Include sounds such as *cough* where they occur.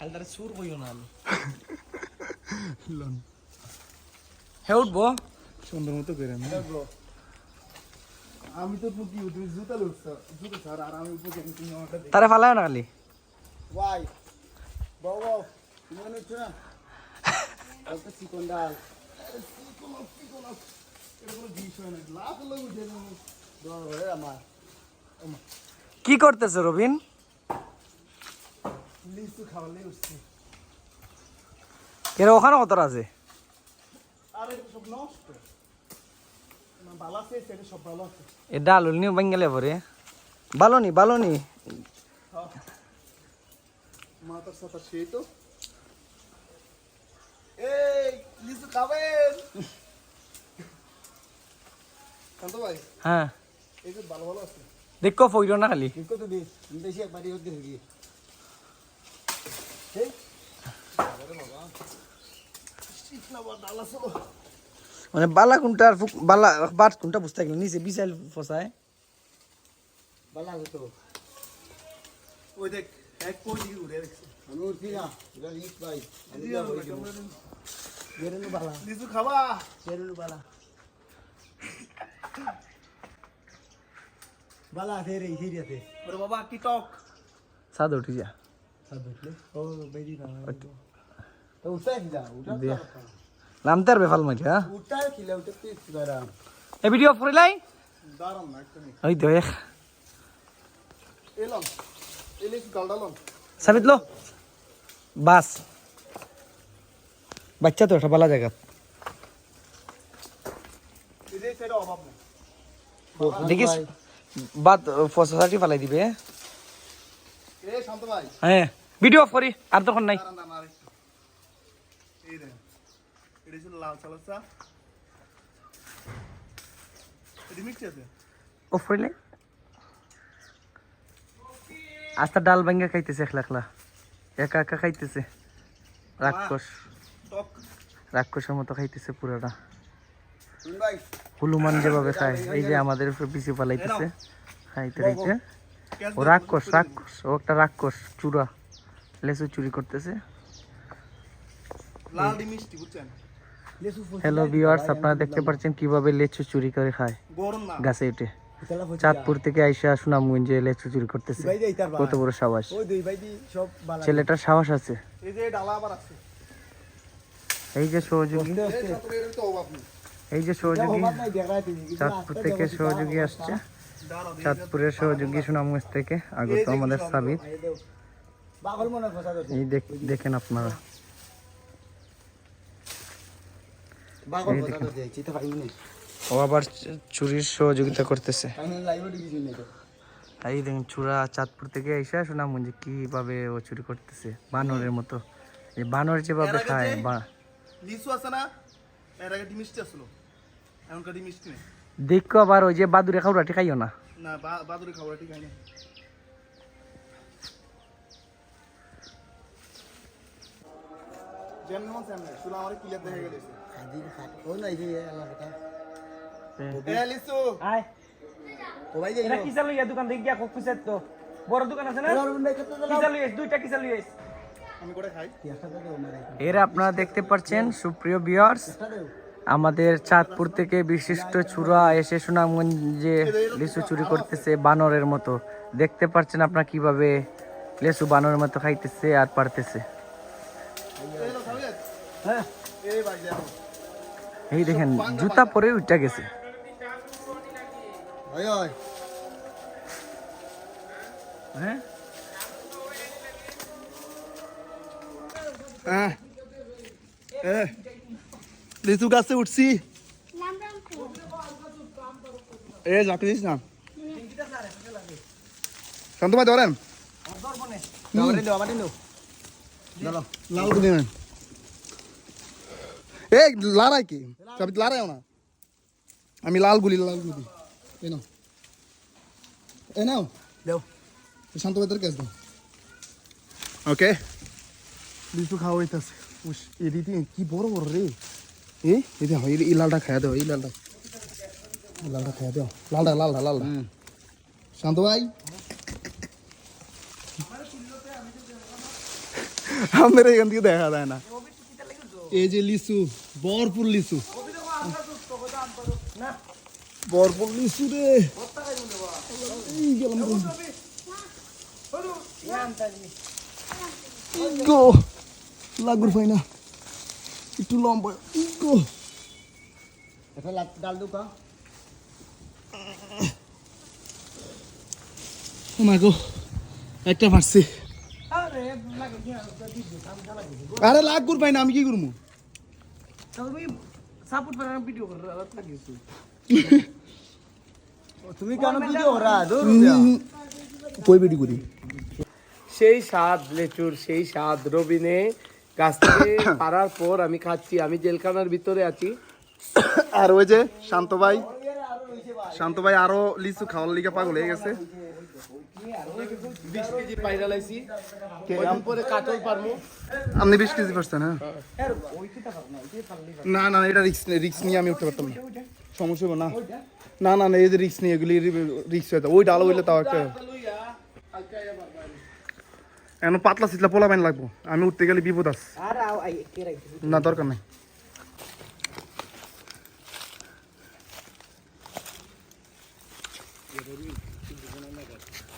হালদারে সুর কইও না আমি। লন। হে উঠবো সুন্দর মতো করে না আমি তো পুকি তুমি জুতা লুটছ জুতা স্যার আর আমি পুকি তুমি আমারটা তারে ফালায় না খালি। ওয়াই। বাউ বাউ তুমি মনে হচ্ছে না? কত চিকন ডাল। চিকন চিকন কোনো জিনিস হয় না। লাভ উঠে হয়ে আমার। কি করতেছে রবিন? লিচু খাওয়ালে উঠছে। এর ওখানে কতটা আছে আর সব নষ্ট। ভালো আছে সেটা সব ভালো আছে। এ ডাল উল বাঙ্গালে পরে। ভালো নি ভালো নি মাথার সাথে সেই তো। এই লিচু খাবেন? শান্ত ভাই হ্যাঁ। এই যে ভালো ভালো আছে। দেখো ফইরো না খালি। ঠিক তো বেশি গিয়ে এই আরে বাবা ঠিক না বাবা ডালা চলো মানে বালা কোনটা আর বালা বাট কোনটা বুঝতে গেল নিচে বিশাল ফসায়। বালা হতো ওই দেখ এক দিকে উড়ে দেখছি আমি উঠছি না এটা লিচ ভাই। আমি যাব বেরেনু বালা। লিচু খাবা? বেরেনু বালা। বালা আছে রে হিরিয়াতে ওরে বাবা কি টক। সাদ উঠি যা। সাদ উঠলে? ও বেরি না। নামতে হ্যাঁ উঠে পিস দাঁড়ান এ ভিডিও মিনিট। ওই সাবিত লো। বাস। বাচ্চা তো একটা বালা জায়গা। দেখিস? বাদ ফসাটি ফালাই দিবে। হ্যাঁ ভিডিও অফ করি আর তখন নাই। এই দেখ এটা ছিল লাল চালের চা এটি মিক্স আছে? অফ করিলে আস্তা ডাল ভাঙ্গা খাইতেছে একলা একলা একা একা খাইতেছে। রাক্ষস। রাক্ষসের মতো খাইতেছে পুরোটা। হলুমান যেভাবে খায় এই যে আমাদের উপরে পিছিয়ে পালাইতেছে। খাইতে খাইতে। ও রাক্ষস রাক্ষস। ও একটা রাক্ষস চূড়া। লেসু চুরি করতেছে লাল ডি মিষ্টি বুঝছেন হ্যালো ভিউয়ার্স আপনারা দেখতে পাচ্ছেন কীভাবে লেচু চুরি করে খায়। গাছে উঠে। চাঁদপুর থেকে আইসা সুনামগঞ্জে লেচু চুরি করতেছে। কত বড় বালা। ছেলেটার সাহস আছে। এই যে ডালা আবার আছে। এই যে সহযোগী। এই যে সহযোগী চাঁদপুর থেকে সহযোগী আসছে। চাঁদপুরের সহযোগী সুনামগঞ্জ থেকে আগত আমাদের সাবিত। এই দেখ- দেখেন আপনারা। ও আবার চুরির সহযোগিতা করতেছে। আমি লাইভ কিছু নেই তো। এই দেখুন চূড়া চাঁদপুর থেকে এসে সুনামগঞ্জে কীভাবে ও চুরি করতেছে বানরের মতো। এই বানর যেভাবে খায় বা- লিচু আছে না এর আগে মিষ্টি আসলো। এখনকার মিষ্টি নেই। দেখো আবার ওই যে বাদুরে খাওয়াটি খাইও না। না বা- বাদুড়ি খাবার না যেমন তেমন শুধু আমার ক্লিয়ার দেখে গেছে। ও নাই যে এলাকাটা এ লিচু আয়। ও ভাই যে এটা কিসা লইয়া দোকান থেকে গিয়া খুব খুশি তো। বড় দোকান আছে না? কিসা লইয়াস দুইটা কিসা লইয়াস আমি করে এর আপনারা দেখতে পাচ্ছেন সুপ্রিয় বিয়ার্স আমাদের চাঁদপুর থেকে বিশিষ্ট চূড়া এসে সুনামগঞ্জে লিচু চুরি করতেছে বানরের মতো। দেখতে পাচ্ছেন আপনারা কীভাবে লিচু বানরের মতো খাইতেছে আর পারতেছে। হ্যাঁ। এই দেখেন জুতা পরে উঠা গেছে। হ্যাঁ? এ লিচু গাছে উঠছি। এ যাকে দিস না। শান্ত ভাই ধরেন। লাল দিন এই লারাই কি? চাবি লারাইও না। আমি লাল গুলি লাল গুলি। এই নাও। এই নাও। দেও। শান্ত তোর কেস দাও। ওকে। লিচু খাওয়া হইতাছে উস এদিকে কি বড় বড় রে। এ এই দেখো এই লালটা খাইয়া দাও এই লালটা। লালটা খাইয়া দাও। লালটা লালটা লালটা। শান্ত ভাই। আমাদের এখান থেকে দেখা যায় না। এই যে লিচু ভরপুর লিচু। ভরপুর লিচু রে। গো লাগুর ফাইনা। একটু লম্বা। গো ডাল দুকা ও মা গো একটা পারছি আরে লাগ গুর পাই না আমি কি করব তুমি সাপোর্ট করে ভিডিও করে লাগিয়েছো তুমি কেন ভিডিও করা? দূর কই বেডি করি? সেই স্বাদ লেচুর সেই স্বাদ রবিনে। গাছ থেকে *coughs* পারার পর আমি খাচ্ছি আমি জেলখানার ভিতরে আছি। আর ওই যে শান্ত ভাই শান্ত ভাই আরও লিচু খাওয়ার লিগে পাগল হয়ে গেছে। বিশ কেজি পায়রা লাইছি পরে কাটল পারমু। আপনি বিশ কেজি পারছেন হ্যাঁ? না না এটা রিক্স রিক্স নিয়ে আমি উঠতে পারতাম না। সমস্যা হবে না। না না না এই যে রিক্স নিয়ে এগুলি রিক্স হয়ে ওই ডাল হইলে তাও একটা এখন পাতলা সিতলা পোলা বাইন লাগবো। আমি উঠতে গেলে বিপদ আছে। না দরকার নাই।